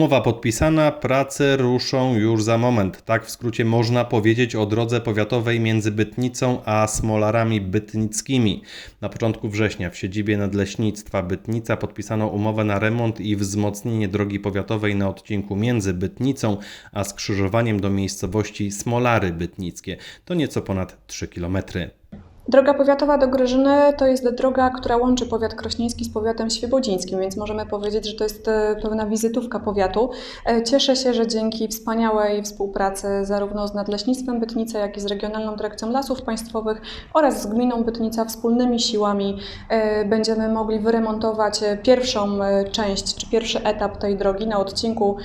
Umowa podpisana, prace ruszą już za moment. Tak w skrócie można powiedzieć o drodze powiatowej między Bytnicą a Smolarami Bytnickimi. Na początku września w siedzibie Nadleśnictwa Bytnica podpisano umowę na remont i wzmocnienie drogi powiatowej na odcinku między Bytnicą a skrzyżowaniem do miejscowości Smolary Bytnickie. To nieco ponad 3 kilometry. Droga powiatowa do Gryżyny to jest droga, która łączy powiat krośnieński z powiatem świebodzińskim, więc możemy powiedzieć, że to jest e, pewna wizytówka powiatu. E, Cieszę się, że dzięki wspaniałej współpracy zarówno z Nadleśnictwem Bytnica, jak i z Regionalną Dyrekcją Lasów Państwowych oraz z Gminą Bytnica wspólnymi siłami e, będziemy mogli wyremontować pierwszą część, czy pierwszy etap tej drogi na odcinku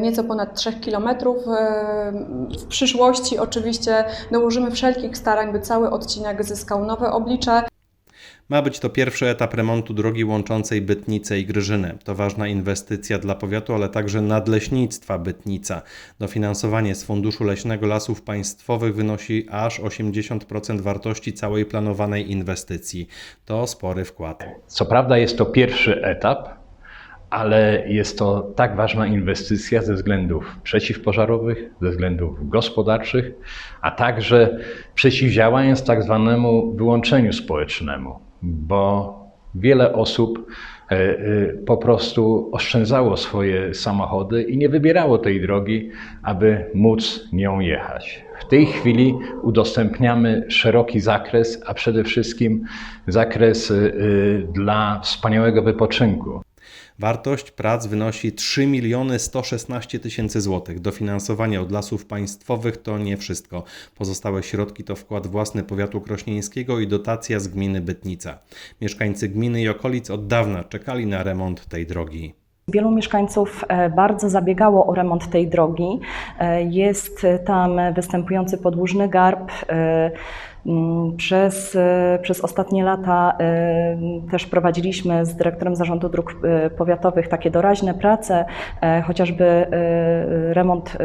nieco ponad 3 km. W przyszłości oczywiście dołożymy wszelkich starań, by cały odcinek zyskał nowe oblicze. Ma być to pierwszy etap remontu drogi łączącej Bytnicę i Gryżynę. To ważna inwestycja dla powiatu, ale także nadleśnictwa Bytnica. Dofinansowanie z Funduszu Leśnego Lasów Państwowych wynosi aż 80% wartości całej planowanej inwestycji. To spory wkład. Co prawda jest to pierwszy etap, ale jest to tak ważna inwestycja ze względów przeciwpożarowych, ze względów gospodarczych, a także przeciwdziałając tak zwanemu wyłączeniu społecznemu, bo wiele osób e, e, po prostu oszczędzało swoje samochody i nie wybierało tej drogi, aby móc nią jechać. W tej chwili udostępniamy szeroki zakres, a przede wszystkim zakres e, dla wspaniałego wypoczynku. Wartość prac wynosi 3 miliony 116 tysięcy złotych. Dofinansowanie od lasów państwowych to nie wszystko. Pozostałe środki to wkład własny powiatu krośnieńskiego i dotacja z gminy Bytnica. Mieszkańcy gminy i okolic od dawna czekali na remont tej drogi. Wielu mieszkańców e, bardzo zabiegało o remont tej drogi. E, Jest tam występujący podłużny garb. Mm, Przez, e, przez ostatnie lata e, też prowadziliśmy z dyrektorem Zarządu Dróg e, Powiatowych takie doraźne prace, chociażby remont,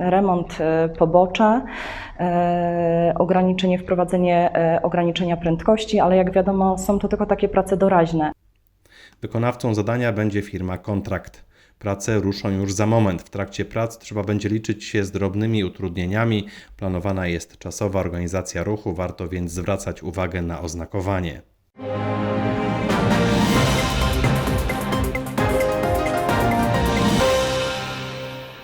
remont pobocza, ograniczenie, wprowadzenie ograniczenia prędkości, ale jak wiadomo są to tylko takie prace doraźne. Wykonawcą zadania będzie firma Kontrakt. Prace ruszą już za moment. W trakcie prac trzeba będzie liczyć się z drobnymi utrudnieniami. Planowana jest czasowa organizacja ruchu, warto więc zwracać uwagę na oznakowanie.